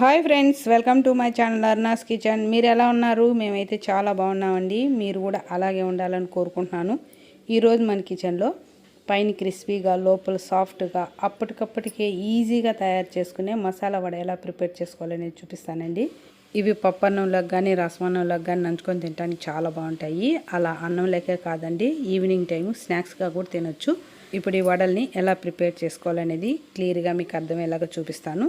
Hi friends welcome to my channel Arna's kitchen. మీరు ఎలా ఉన్నారు? మేమైతే చాలా బాగున్నామండి. మీరు కూడా అలాగే ఉండాలని కోరుకుంటున్నాను. ఈరోజు మన కిచెన్లో పైన క్రిస్పీగా లోపల సాఫ్ట్గా అప్పటికప్పటికే ఈజీగా తయారు చేసుకునే మసాలా వడ ఎలా ప్రిపేర్ చేసుకోవాలనేది చూపిస్తానండి. ఇవి పప్పు కానీ రసమన్నంలోకి కానీ నంచుకొని తినడానికి చాలా బాగుంటాయి. అలా అన్నం లెక్కే కాదండి ఈవినింగ్ టైము స్నాక్స్గా కూడా తినొచ్చు. ఇప్పుడు ఈ వడల్ని ఎలా ప్రిపేర్ చేసుకోవాలనేది క్లియర్గా మీకు అర్థమయ్యేలాగా చూపిస్తాను.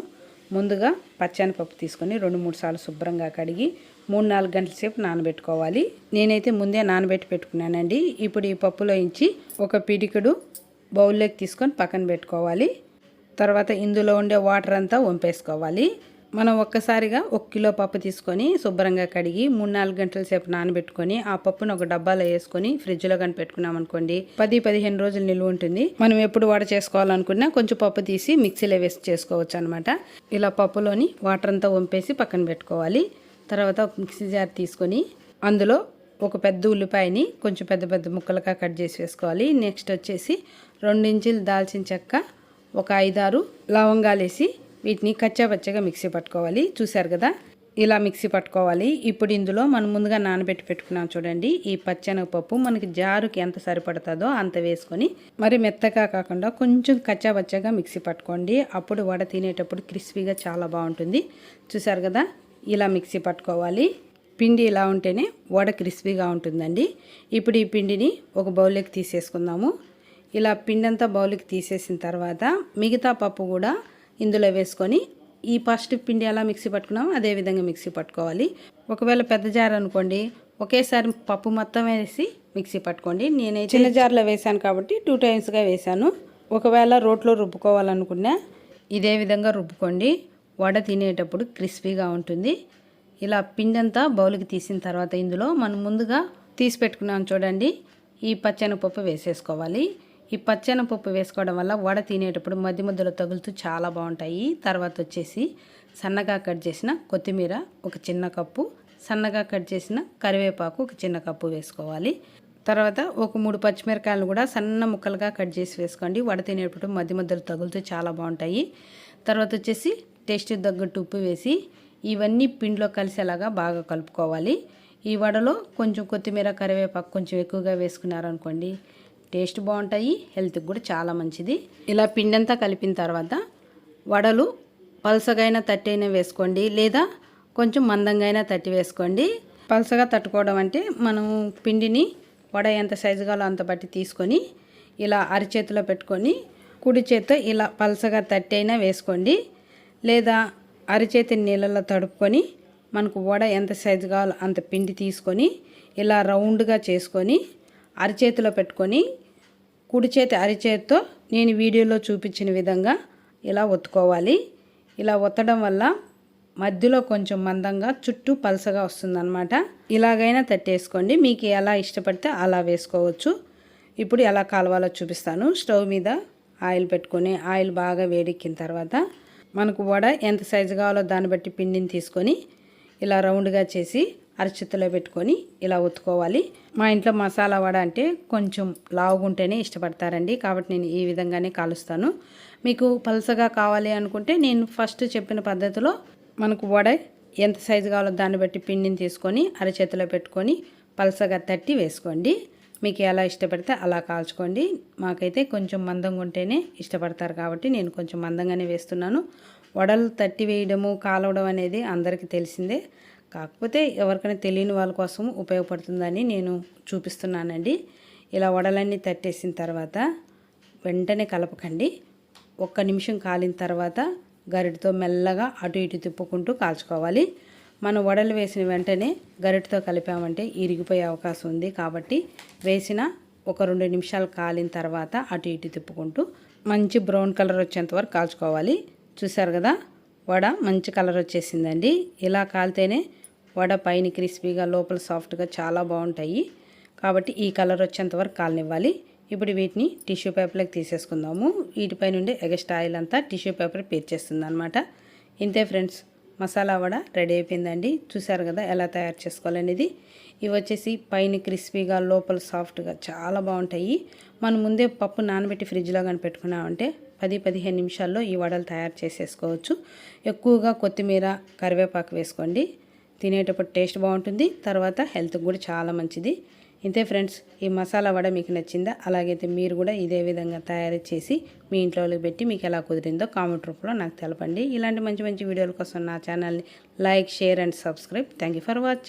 ముందుగా పచ్చనిపప్పు తీసుకొని రెండు మూడు సార్లు శుభ్రంగా కడిగి మూడు నాలుగు గంటల సేపు నానబెట్టుకోవాలి. నేనైతే ముందే నానబెట్టి పెట్టుకున్నానండి. ఇప్పుడు ఈ పప్పులో ఇంచి ఒక పిడికడు బౌల్లోకి తీసుకొని పక్కన పెట్టుకోవాలి. తర్వాత ఇందులో ఉండే వాటర్ అంతా వంపేసుకోవాలి. మనం ఒక్కసారిగా ఒక కిలో పప్పు తీసుకొని శుభ్రంగా కడిగి మూడు నాలుగు గంటల సేపు నానబెట్టుకొని ఆ పప్పును ఒక డబ్బాలో వేసుకొని ఫ్రిడ్జ్లో కానీ పెట్టుకున్నాం అనుకోండి. పది పదిహేను రోజులు నిల్వ ఉంటుంది. మనం ఎప్పుడు వడ చేసుకోవాలనుకున్నా కొంచెం పప్పు తీసి మిక్సీలో వేసి చేసుకోవచ్చు అనమాట ఇలా పప్పులోని వాటర్ అంతా వంపేసి పక్కన పెట్టుకోవాలి. తర్వాత ఒక మిక్సీ జార్ తీసుకొని అందులో ఒక పెద్ద ఉల్లిపాయని కొంచెం పెద్ద పెద్ద ముక్కలుగా కట్ చేసి వేసుకోవాలి. నెక్స్ట్ వచ్చేసి రెండు ఇంచులు దాల్చిన చెక్క ఒక ఐదారు లవంగాలు వేసి వీటిని కచ్చాపచ్చగా మిక్సీ పట్టుకోవాలి. చూశారు కదా? ఇలా మిక్సీ పట్టుకోవాలి. ఇప్పుడు ఇందులో మనం ముందుగా నానబెట్టి పెట్టుకున్నాం చూడండి. ఈ పచ్చెనగపప్పు మనకి జారుకి ఎంత సరిపడుతుందో అంత వేసుకొని మరి మెత్తగా కాకుండా కొంచెం కచ్చాపచ్చగా మిక్సీ పట్టుకోండి. అప్పుడు వడ తినేటప్పుడు క్రిస్పీగా చాలా బాగుంటుంది. చూసారు కదా? ఇలా మిక్సీ పట్టుకోవాలి. పిండి ఇలా ఉంటేనే వడ క్రిస్పీగా ఉంటుందండి. ఇప్పుడు ఈ పిండిని ఒక బౌల్లోకి తీసేసుకుందాము. ఇలా పిండి అంతా బౌల్కి తీసేసిన తర్వాత మిగతా పప్పు కూడా ఇందులో వేసుకొని ఈ ఫస్ట్ పిండి ఎలా మిక్సీ పట్టుకున్నామో అదేవిధంగా మిక్సీ పట్టుకోవాలి. ఒకవేళ పెద్ద జార్ అనుకోండి ఒకేసారి పప్పు మొత్తం వేసి మిక్సీ పట్టుకోండి. నేనైతే చిన్న జార్లో వేసాను కాబట్టి టూ టైమ్స్గా వేసాను ఒకవేళ రోట్లో రుబ్బుకోవాలనుకున్నా ఇదే విధంగా రుబ్బుకోండి. వడ తినేటప్పుడు క్రిస్పీగా ఉంటుంది. ఇలా పిండంతా బౌల్కి తీసిన తర్వాత ఇందులో మనం ముందుగా తీసి పెట్టుకున్నాం చూడండి. ఈ పచ్చెనపప్పు వేసేసుకోవాలి. ఈ పచ్చెనపప్పు వేసుకోవడం వల్ల వడ తినేటప్పుడు మధ్య మధ్యలో తగులుతూ చాలా బాగుంటాయి. తర్వాత వచ్చేసి సన్నగా కట్ చేసిన కొత్తిమీర ఒక చిన్న కప్పు సన్నగా కట్ చేసిన కరివేపాకు ఒక చిన్న కప్పు వేసుకోవాలి. తర్వాత ఒక మూడు పచ్చిమిరకాయలు కూడా సన్న ముక్కలుగా కట్ చేసి వేసుకోండి. వడ తినేటప్పుడు మధ్య మధ్యలో తగులుతూ చాలా బాగుంటాయి. తర్వాత వచ్చేసి టేస్ట్ తగ్గట్టు ఉప్పు వేసి ఇవన్నీ పిండిలో కలిసేలాగా బాగా కలుపుకోవాలి. ఈ వడలో కొంచెం కొత్తిమీర కరివేపాకు కొంచెం ఎక్కువగా వేసుకున్నారనుకోండి టేస్ట్ బాగుంటాయి హెల్త్కి కూడా చాలా మంచిది. ఇలా పిండంతా కలిపిన తర్వాత వడలు పలసగైన అయినా వేసుకోండి లేదా కొంచెం మందంగా అయినా తట్టి వేసుకోండి. పలసగా తట్టుకోవడం అంటే మనం పిండిని వడ ఎంత సైజు కావాలో అంత బట్టి తీసుకొని ఇలా అరిచేతిలో పెట్టుకొని కుడి చేత్తో ఇలా పలసగా తట్టి అయినా వేసుకోండి. లేదా అరిచేతి నీళ్ళలో తడుపుకొని మనకు వడ ఎంత సైజు కావాలో అంత పిండి తీసుకొని ఇలా రౌండ్గా చేసుకొని అరిచేతిలో పెట్టుకొని కుడి చేతి అరిచేతితో నేను వీడియోలో చూపించిన విధంగా ఇలా ఒత్తుకోవాలి. ఇలా ఒత్తడం వల్ల మధ్యలో కొంచెం మందంగా చుట్టూ పలసగా వస్తుందన్నమాట. ఇలాగైనా తట్టేసుకోండి. మీకు ఎలా ఇష్టపడితే అలా వేసుకోవచ్చు. ఇప్పుడు ఎలా కాలవాలో చూపిస్తాను. స్టవ్ మీద ఆయిల్ పెట్టుకొని ఆయిల్ బాగా వేడెక్కిన తర్వాత మనకు వడ ఎంత సైజు కావాలో దాన్ని బట్టి పిండిని తీసుకొని ఇలా రౌండ్గా చేసి అరచేతిలో పెట్టుకొని ఇలా ఒత్తుకోవాలి. మా ఇంట్లో మసాలా వడ అంటే కొంచెం లావుగుంటేనే ఇష్టపడతారండి. కాబట్టి నేను ఈ విధంగానే కాలుస్తాను. మీకు పలసగా కావాలి అనుకుంటే నేను ఫస్ట్ చెప్పిన పద్ధతిలో మనకు వడ ఎంత సైజు కావాలో దాన్ని బట్టి పిండిని తీసుకొని అరచేతిలో పెట్టుకొని పలసగా తట్టి వేసుకోండి. మీకు ఎలా ఇష్టపడితే అలా కాల్చుకోండి. మాకైతే కొంచెం మందంగా ఉంటేనే ఇష్టపడతారు కాబట్టి నేను కొంచెం మందంగానే వేస్తున్నాను. వడలు తట్టి వేయడము కాలవడం అనేది అందరికీ తెలిసిందే. కాకపోతే ఎవరికైనా తెలియని వాళ్ళ కోసం ఉపయోగపడుతుందని నేను చూపిస్తున్నానండి. ఇలా వడలన్నీ తట్టేసిన తర్వాత వెంటనే కలపకండి. ఒక్క నిమిషం కాలిన తర్వాత గరిటతో మెల్లగా అటు ఇటు తిప్పుకుంటూ కాల్చుకోవాలి. మనం వడలు వేసిన వెంటనే గరిటతో కలిపామంటే ఇరిగిపోయే అవకాశం ఉంది కాబట్టి వేసిన ఒక రెండు నిమిషాలు కాలిన తర్వాత అటు ఇటు తిప్పుకుంటూ మంచి బ్రౌన్ కలర్ వచ్చేంత వరకు కాల్చుకోవాలి. చూసారు కదా? వడ మంచి కలర్ వచ్చేసిందండి. ఇలా కాలితేనే వడ పైన క్రిస్పీగా లోపల సాఫ్ట్గా చాలా బాగుంటాయి. కాబట్టి ఈ కలర్ వచ్చేంతవరకు కాలనివ్వాలి. ఇప్పుడు వీటిని టిష్యూ పేపర్లోకి తీసేసుకుందాము. వీటిపై నుండి ఎగస్ట్రా ఆయిల్ అంతా టిష్యూ పేపర్ పేర్చేస్తుంది అనమాట ఇంతే ఫ్రెండ్స్ మసాలా వడ రెడీ అయిపోయిందండి. చూసారు కదా ఎలా తయారు చేసుకోవాలనేది. ఇవి వచ్చేసి పైన క్రిస్పీగా లోపల సాఫ్ట్గా చాలా బాగుంటాయి. మనం ముందే పప్పు నానబెట్టి ఫ్రిడ్జ్లో కానీ పెట్టుకున్నామంటే పది పదిహేను నిమిషాల్లో ఈ వడలు తయారు చేసేసుకోవచ్చు. ఎక్కువగా కొత్తిమీర కరివేపాకు వేసుకోండి. తినేటప్పుడు టేస్ట్ బాగుంటుంది. తర్వాత హెల్త్కి కూడా చాలా మంచిది. ఇంతే ఫ్రెండ్స్ ఈ మసాలా వడ మీకు నచ్చిందా? అలాగైతే మీరు కూడా ఇదే విధంగా తయారు చేసి మీ ఇంట్లో పెట్టి మీకు ఎలా కుదిరిందో కామెంట్ రూపంలో నాకు తెలపండి. ఇలాంటి మంచి మంచి వీడియోల కోసం నా ఛానల్ని like share and subscribe. Thank for watching